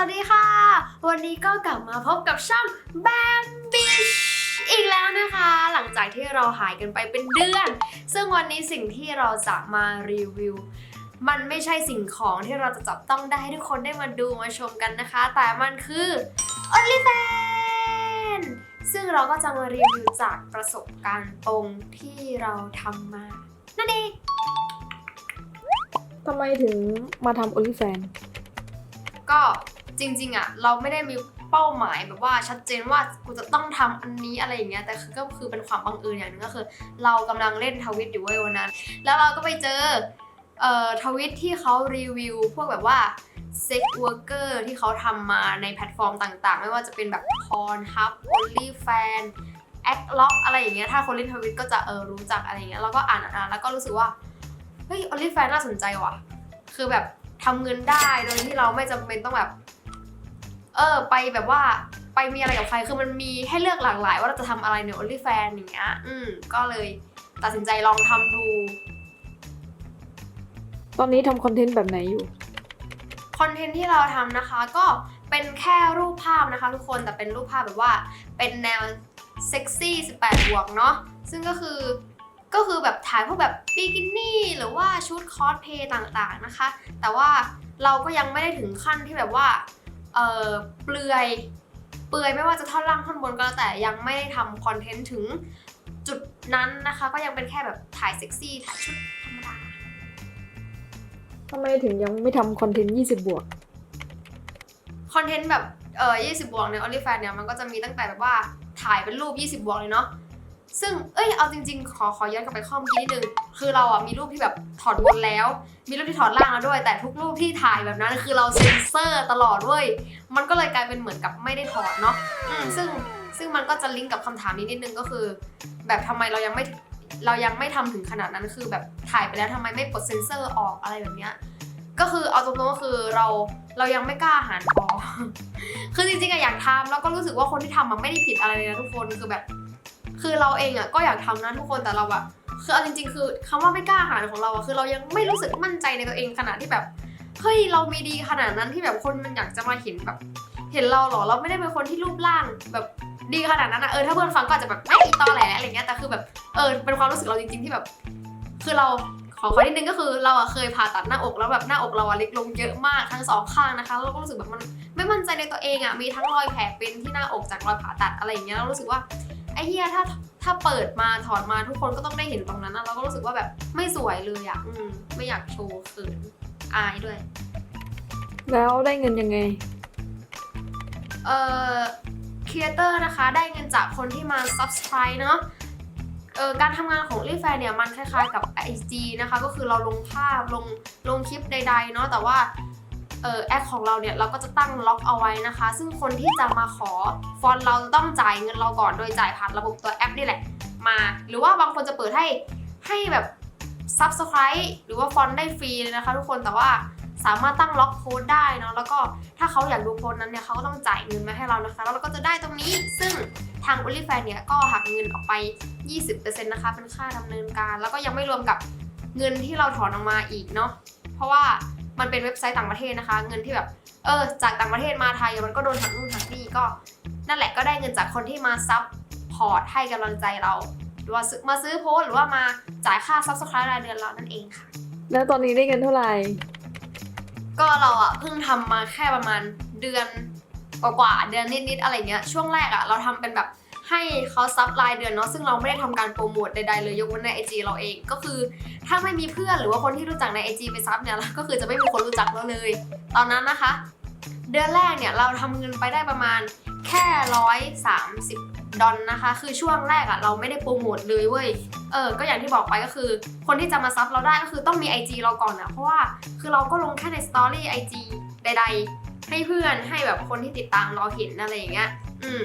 วัสดีค่ะ วันนี้ก็กลับมาพบกับช่อง b a m b i s h อีกแล้วนะคะ หลังจากที่เราหายกันไปเป็นเดือน ซึ่งวันนี้สิ่งที่เราจะมารีวิว มันไม่ใช่สิ่งของที่เราจะจับต้องได้ให้ทุกคนได้มาดูมาชมกันนะคะ แต่มันคือ OnlyFans ซึ่งเราก็จะมารีวิวจากประสบการณ์ตรงที่เราทำมา นั่นเองทำไมถึงมาทำโอลิแฟนก็ จริง ๆอะเราไม่ได้มีเป้าหมายแบบว่าชัดเจนว่ากูจะต้องทำอันนี้อะไรอย่างเงี้ยแต่คือก็คือเป็นความบังเอิญอย่างนึงก็คือ เรากำลังเล่นทวิตอยู่เว้ยวันนั้น แล้วเราก็ไปเจอเอ่อทวิตที่เขารีวิว พวกแบบว่าเซ็กเวิร์กเกอร์ที่เขาทำมาในแพลตฟอร์มต่างๆ ไม่ว่าจะเป็นแบบ Pornhub OnlyFans a c l o c k อะไรอย่างเงี้ยถ้าคนเล่นทวิตก็จะเออรู้จักอะไรอย่างเงี้ยแล้วก็อ่านอ่านแล้วก็รู้สึกว่าเฮ้ย OnlyFans น่าสนใจว่ะ คือแบบทำเงินได้โดยที่เราไม่จำเป็นต้องแบบ เออไปแบบว่าไปมีอะไรกับใครคือมันมีให้เลือกหลากหลาย ว่าเราจะทำอะไรใน OnlyFans อย่างเงี้ยอืมก็เลยตัดสินใจลองทำดู ตอนนี้ทำคอนเทนต์แบบไหนอยู่คอนเทนต์ที่เราทำนะคะก็เป็นแค่รูปภาพนะคะ ทุกคนแต่เป็นรูปภาพแบบว่าเป็นแนวเซ็กซี่18 บวกเนาะซึ่งก็คือก็คือแบบถ่ายพวกแบบบิกินี่หรือว่าชุดคอสเพย์ต่างๆนะคะ แต่ว่าเราก็ยังไม่ได้ถึงขั้นที่แบบว่า เออเปลือยเปลือยไม่ว่าจะท่อนล่างท่อนบนก็แล้วแต่ยังไม่ได้ทำคอนเทนต์ถึงจุดนั้นนะคะ ก็ยังเป็นแค่แบบถ่ายเซ็กซี่ถ่ายชุดธรรมดา ทำไมถึงยังไม่ทำคอนเทนต์ 20 บวก คอนเทนต์แบบเออ20 บวกใน OnlyFans เนี่ยมันก็จะมีตั้งแต่แบบว่าถ่ายเป็นรูป 20 บวกเลยเนาะ ซึ่งเอ้ยเอาจริงๆ ขอขอย้อนกลับไปข้อมูลนิดนึง คือเราอะมีรูปที่แบบถอดบนแล้ว มีรูปที่ถอดล่างแล้วด้วย แต่ทุกรูปที่ถ่ายแบบนั้นคือเราเซ็นเซอร์ตลอดเว้ย มันก็เลยกลายเป็นเหมือนกับไม่ได้ถอดเนาะอืมซึ่งซึ่งมันก็จะลิงก์กับคำถามนี้นิดนึงก็คือ แบบทำไมเรายังไม่เรายังไม่ทำถึงขนาดนั้นคือแบบถ่ายไปแล้วทำไมไม่กดเซ็นเซอร์ออกอะไรแบบเนี้ย ก็คือเอาตรงๆก็คือเราเรายังไม่กล้าหารพอคือจริงๆอะอยากทำแล้วก็รู้สึกว่าคนที่ทำมันไม่ได้ผิดอะไรเลยนะทุกคนคือแบบ คือเราเองอะก็อยากทำนะทุกคนแต่เราอะคือเอาจริง ๆ คือคำว่าไม่กล้าหารของเราอะคือเรายังไม่รู้สึกมั่นใจในตัวเองขนาดที่แบบเฮ้ยเรามีดีขนาดนั้นที่แบบคนมันอยากจะมาเห็นแบบ เห็นเราเหรอเราไม่ได้เป็นคนที่รูปร่างแบบดีขนาดนั้นอะเออถ้าเพื่อนฟังก็อาจจะแบบไม่ตอแหลอะไรเงี้ยแต่คือแบบเออเป็นความรู้สึกเราจริง ๆที่แบบ คือเรา ขอขอนิดนึงก็คือเราอะเคยผ่าตัดหน้าอกแล้วแบบหน้าอกเราอะเล็กลงเยอะมากทั้งสองข้างนะคะแล้วเราก็รู้สึกแบบมันไม่มั่นใจในตัวเองอะมีทั้งรอยแผลเป็นที่หน้าอกจากรอยผ่าตัดอะไรอย่างเงี้ยเรารู้สึกว่าไอ้เฮียถ้าถ้าเปิดมาถอดมาทุกคนก็ต้องได้เห็นตรงนั้นนะเราก็รู้สึกว่าแบบไม่สวยเลยอะอืมไม่อยากโชว์เขินอายด้วย แล้วได้เงินยังไง เอ่อครีเอเตอร์นะคะได้เงินจากคนที่มา subscribe เนาะ เออการทำงานของ o n l y f a n เนี่ยมันคล้ายๆกับ IG นะคะ ก็คือเราลงภาพลงลงคลิปใดๆเนาะแต่ว่าเออแอคของเราเนี่ยเราก็จะตั้งล็อกเอาไว้นะคะ ซึ่งคนที่จะมาขอฟอนต์เราต้องจ่ายเงินเราก่อนโดยจ่ายผ่านระบบตัวแอปนี่แหละมา หรือว่าบางคนจะเปิดให้ให้แบบ subscribe หรือว่าฟอนต์ได้ฟรีเลยนะคะทุกคนแต่ว่า สามารถตั้งล็อกโค้ดได้เนาะแล้วก็ถ้าเขาอยากดูโค้ดนั้นเนี่ยเขาก็ต้องจ่ายเงินมาให้เรานะคะ แล้วเราก็จะได้ตรงนี้ซึ่งทาง o n l y f a n เนี่ยก็หักเงินออกไป 20%นะคะเป็นค่าดำเนินการ แล้วก็ยังไม่รวมกับเงินที่เราถอนออกมาอีกเนาะเพราะว่ามันเป็นเว็บไซต์ต่างประเทศนะคะ เงินที่แบบเออจากต่างประเทศมาไทยมันก็โดนหักนู่นหักนี่ก็ นั่นแหละก็ได้เงินจากคนที่มาซับพอร์ตให้กำลังใจเราหรือว่ามาซื้อโพสหรือว่ามาจ่ายค่า subscribe รายเดือนเรานั่นเองค่ะ แล้วตอนนี้ได้เงินเท่าไหร่ ก็เราอะเพิ่งทำมาแค่ประมาณเดือนกว่าๆเดือนนิดๆอะไรเงี้ยช่วงแรกอะเราทำเป็นแบบให้เขาซับรายเดือนเนาะซึ่งเราไม่ได้ทำการโปรโมทใดๆเลยยกเว้นใน IG เราเองก็คือ ถ้าไม่มีเพื่อนหรือว่าคนที่รู้จักใน IG ไปซับเนี่ยก็คือจะไม่มีคนรู้จักเราเลย ตอนนั้นนะคะ เดือนแรกเนี่ยเราทำเงินไปได้ประมาณแค่ร้อยสามสิบ ดอลนะคะ คือช่วงแรกอะเราไม่ได้โปรโมทเลยเว้ยเออก็อย่างที่บอกไปก็คือ คนที่จะมาซับเราได้ก็คือต้องมี IG เราก่อนอะเพราะว่าคือเราก็ลงแค่ในสตอรี่ IG ใด ๆ ให้เพื่อนให้แบบคนที่ติดตามเราเห็นอะไรอย่างเงี้ยอืม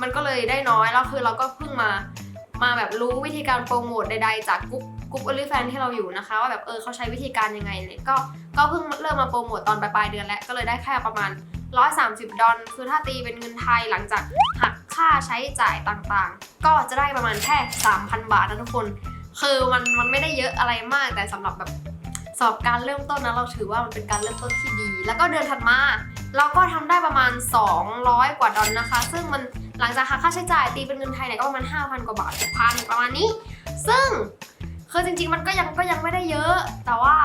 มันก็เลยได้น้อยแล้วคือเราก็เพิ่งมามาแบบรู้วิธีการโปรโมทใดๆ จากกรุ๊ปกรุ๊ปอลิแฟนที่เราอยู่นะคะ ว่าแบบเออเขาใช้วิธีการยังไงเลยก็ก็เพิ่งเริ่มมาโปรโมทตอนปลายๆเดือนแล้วก็เลยได้แค่ประมาณ 130 ดอลคือถ้าตีเป็นเงินไทยหลังจากหัก ค่าใช้จ่ายต่างๆ ก็จะได้ประมาณแค่ 3,000 บาทนะทุกคน คือมันมันไม่ได้เยอะอะไรมากแต่สำหรับแบบสำหรับการเริ่มต้นนะเราถือว่ามันเป็นการเริ่มต้นที่ดี แล้วก็เดือนถัดมา เราก็ทำได้ประมาณ 200 กว่าดอลนะคะ ซึ่งมันหลังจากหักค่าใช้จ่ายตีเป็นเงินไทยเนี่ยก็ประมาณ 5,000 กว่าบาทพันประมาณนี้ ซึ่งคือจริงๆมันก็ยังก็ยังไม่ได้เยอะ แต่ว่า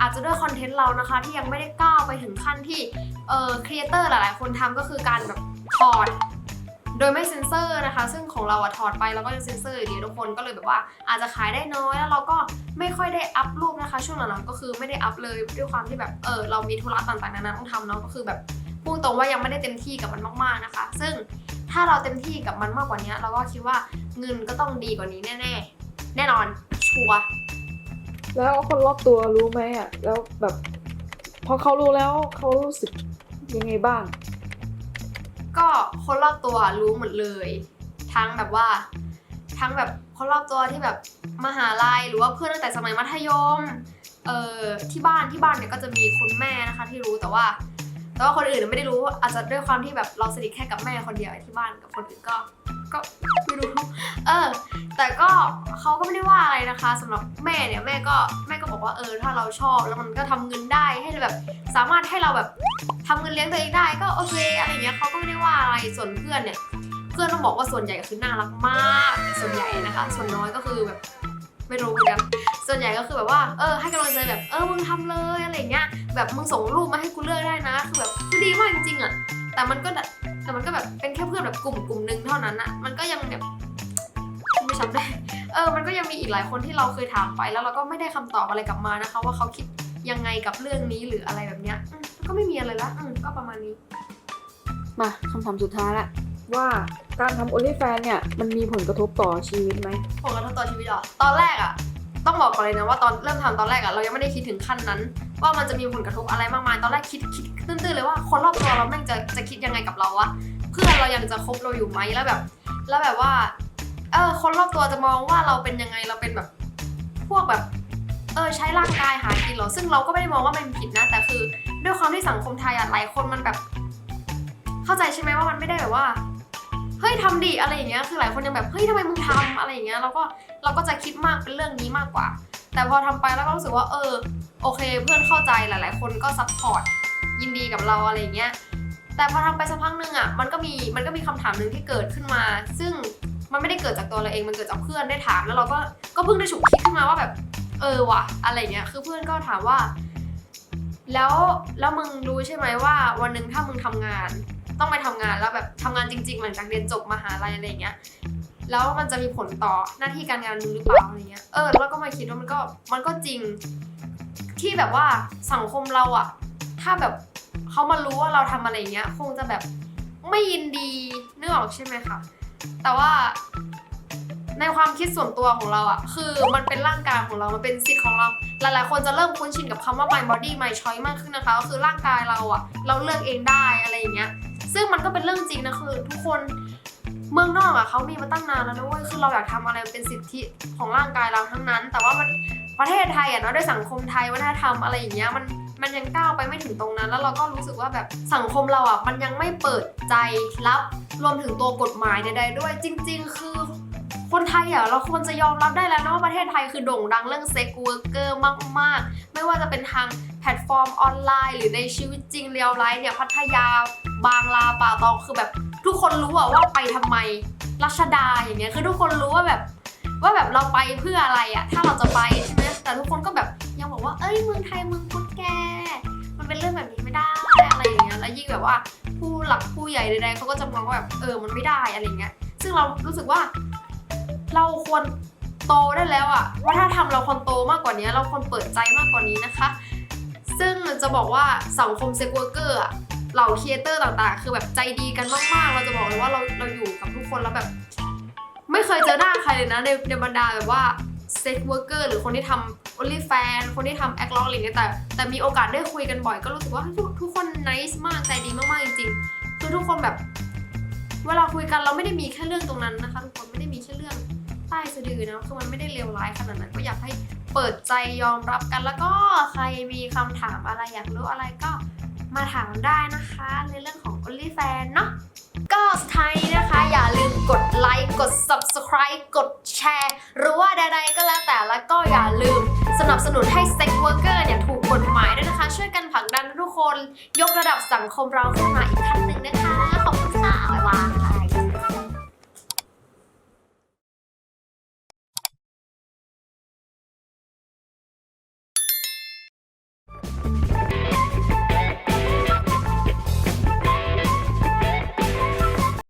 อาจจะด้วยคอนเทนต์เรานะคะที่ยังไม่ได้ก้าวไปถึงขั้นที่เอ่อครีเอเตอร์หลายๆ คนทำก็คือการแบบถอด โดยไม่เซ็นเซอร์นะคะ ซึ่งของเราอะถอดไปแล้วก็ยังเซ็นเซอร์อยู่ดีทุกคนก็เลยแบบว่าอาจจะขายได้น้อยแล้วเราก็ไม่ค่อยได้อัพรูปนะคะ ช่วงหลังๆก็คือไม่ได้อัพเลยด้วยความที่แบบเออเรามีธุระต่างๆนานาต้องทำเนาะก็คือแบบพูดตรงว่ายังไม่ได้เต็มที่กับมันมากๆนะคะ ซึ่งถ้าเราเต็มที่กับมันมากกว่านี้ เราก็คิดว่าเงินก็ต้องดีกว่านี้แน่ๆ แน่นอนชัวร์แล้วคนรอบตัวรู้ไหมอะแล้วแบบพอเขารู้แล้วเขารู้สึกยังไงบ้าง ก็คนรอบตัวรู้หมดเลย ทั้งแบบว่า ทั้งแบบคนรอบตัวที่แบบมหาลัยหรือว่าเพื่อนตั้งแต่สมัยมัธยมเอ่อที่บ้านที่บ้านเนี่ยก็จะมีคุณแม่นะคะที่รู้แต่ว่า แต่ว่าคนอื่นไม่ได้รู้อาจจะด้วยความที่แบบเราสนิทแค่กับแม่คนเดียวที่บ้านกับคนอื่นก็ ก็ไม่รู้เออ แต่ก็เขาก็ไม่ได้ว่าอะไรนะคะสำหรับแม่เนี่ยแม่ก็แม่ก็บอกว่าเออถ้าเราชอบแล้วมันก็ทำเงินได้ให้แบบสามารถให้เราแบบทำเงินเลี้ยงตัวเองได้ก็โอเคอะไรเงี้ยเขาก็ไม่ได้ว่าอะไรส่วนเพื่อนเนี่ยเพื่อนต้องบอกว่าส่วนใหญ่ก็คือน่ารักมากส่วนใหญ่นะคะ ส่วนน้อยก็คือแบบไม่รู้เหมือนกัน ส่วนใหญ่ก็คือแบบว่า เออ ให้กำลังใจแบบ เออ มึงทำเลยอะไรเงี้ย แบบมึงส่งรูปมาให้กูเลือกได้นะ คือแบบคือดีมากจริงๆอะแต่มันก็ แต่มันก็แบบ เป็นแค่เพื่อนแบบกลุ่มกลุ่มหนึ่งเท่านั้นอะ มันก็ยังแบบ ไม่จำได้เออมันก็ยังมีอีกหลายคนที่เราเคยถามไป แล้วเราก็ไม่ได้คำตอบอะไรกลับมานะคะ ว่าเขาคิดยังไงกับเรื่องนี้หรืออะไรแบบเนี้ยอืมก็ไม่มีอะไรละอืมก็ประมาณนี้มาคำถามสุดท้ายละว่าการทำ OnlyFans เนี่ยมันมีผลกระทบต่อชีวิตไหมผลกระทบต่อชีวิตเหรอตอนแรกอะต้องบอกก่อนเลยนะว่าตอนเริ่มทำตอนแรกอะเรายังไม่ได้คิดถึงขั้นนั้น ว่ามันจะมีผลกระทบอะไรมากมายตอนแรกคิดคิดตื้นๆเลยว่าคนรอบตัวเราแม่งจะจะคิดยังไงกับเราวะเพื่อนเรายังจะคบเราอยู่ไหมแล้วแบบ แล้วแบบว่า เออคนรอบตัวจะมองว่าเราเป็นยังไงเราเป็นแบบพวกแบบ เออใช้ร่างกายหากินเหรอซึ่งเราก็ไม่ได้มองว่ามันผิดนะแต่คือ ด้วยความที่สังคมไทยอะหลายคนมันแบบ เข้าใจใช่ไหมว่ามันไม่ได้แบบว่าเฮ้ยทำดิอะไรอย่างเงี้ยคือหลายคนยังแบบเฮ้ยทำไมมึงทำอะไรอย่างเงี้ยเราก็เราก็จะคิดมากเป็นเรื่องนี้มากกว่า แต่พอทำไปแล้วก็รู้สึกว่า เออ โอเค เพื่อนเข้าใจหลาย ๆ คนก็ซัพพอร์ตยินดีกับเราอะไรอย่างเงี้ยแต่พอทำไปสักพักหนึ่งอะมันก็มีมันก็มีคำถามหนึ่งที่เกิดขึ้นมา ซึ่ง มันไม่ได้เกิดจากตัวเราเองมันเกิดจากเพื่อนได้ถามแล้วเราก็ก็เพิ่งได้ฉุกคิดขึ้นมาว่าแบบ เออว่ะอะไรเงี้ยคือเพื่อนก็ถามว่า แล้วแล้วมึงรู้ใช่ไหมว่า วันหนึ่งถ้ามึงทำงาน ต้องไปทำงานแล้วแบบทำงานจริง ๆ หลังจากเรียนจบมหาลัยอะไรเงี้ยแล้วมันจะมีผลต่อหน้าที่การงานมึงหรือเปล่าอะไรเงี้ยเออแล้วก็มาคิดว่ามันก็มันก็จริงที่แบบว่าสังคมเราอะถ้าแบบเขามารู้ว่าเราทำอะไรเงี้ย คงจะแบบไม่ยินดีนึกออกใช่ไหมคะ แต่ว่าในความคิดส่วนตัวของเราอะคือมันเป็นร่างกายของเรา มันเป็นสิทธิ์ของเรา หลายๆ คนจะเริ่มคุ้นชินกับคำว่า my body my choice มากขึ้นนะคะ ก็คือร่างกายเราอะเราเลือกเองได้อะไรอย่างเงี้ย ซึ่งมันก็เป็นเรื่องจริงนะคือทุกคนเมืองนอกอะเขามีมาตั้งนานแล้วนะเว้ย คือเราอยากทำอะไรเป็นสิทธิของร่างกายเราทั้งนั้น แต่ว่ามันประเทศไทยอะเนาะด้วยสังคมไทยวัฒนธรรมอะไรอย่างเงี้ยมัน มันยังก้าวไปไม่ถึงตรงนั้น แล้วเราก็รู้สึกว่าแบบสังคมเราอะมันยังไม่เปิดใจรับรวมถึงตัวกฎหมายใดๆด้วย จริง ๆ คือคนไทยอะเราควรจะยอมรับได้แล้วนะว่าประเทศไทยคือโด่งดังเรื่องเซ็กเวิร์กเกอร์มาก ๆ ไม่ว่าจะเป็นทางแพลตฟอร์มออนไลน์ หรือในชีวิตจริงเรียลไลฟ์เนี่ยพัทยา บางลาป่าตองคือแบบทุกคนรู้อะว่าไปทำไมรัชดาอย่างเงี้ยคือทุกคนรู้ว่าแบบ ว่าแบบเราไปเพื่ออะไรอะถ้าเราจะไปใช่ไหมแต่ทุกคนก็แบบยังบอกว่าเอ้ยเมืองไทยเมืองพุทธแก มันเป็นเรื่องแบบนี้ไม่ได้อะไรอย่างเงี้ยแล้วยิ่งแบบว่าผู้หลักผู้ใหญ่ใดๆเขาก็จะมองว่าแบบเออมันไม่ได้อะไรอย่างเงี้ย ซึ่งเรารู้สึกว่า เราควรโตได้แล้วอะว่าถ้าทำเราควรโตมากกว่านี้ เราควรเปิดใจมากกว่านี้นะคะ ซึ่งจะบอกว่าสังคมเซ็กเวอร์เกอร์อะเหล่าครีเอเตอร์ต่างๆ คือแบบใจดีกันมากๆ เราจะบอกเลยว่าเราเราอยู่กับทุกคนแล้วแบบ ไม่เคยเจอหน้าใครเลยนะในในบรรดาแบบว่าเซ็กเวอร์กเกอร์หรือคนที่ทำ OnlyFans คนที่ทำแอคล็อกอะไรอย่างเงี้ยแต่แต่มีโอกาสได้คุยกันบ่อยก็รู้สึกว่าทุกทุกคนน c e มากใจดีมากๆจริงๆคือทุกคนแบบ เวลาคุยกันเราไม่ได้มีแค่เรื่องตรงนั้นนะคะ ทุกคนไม่ได้มีแค่เรื่องใต้สะดือนะคือมันไม่ได้เลวร้ายขนาดนั้นก็อยากให้เปิดใจยอมรับกันแล้วก็ใครมีคำถามอะไรอยากรู้อะไรก็มาถามได้นะคะ ในเรื่องของ OnlyFans เนาะ สุดท้ายนี้นะคะ อย่าลืมกดไลค์กด subscribe กดแชร์ หรือว่าใดๆก็แล้วแต่แล้วก็อย่าลืมสนับสนุนให้ sex worker เนี่ยถูกกฎหมายด้วยนะคะ ช่วยกันผลักดันทุกคน ยกระดับสังคมเราขึ้นมาอีกขั้นหนึ่งนะคะ ขอบคุณค่ะบ๊ายบาย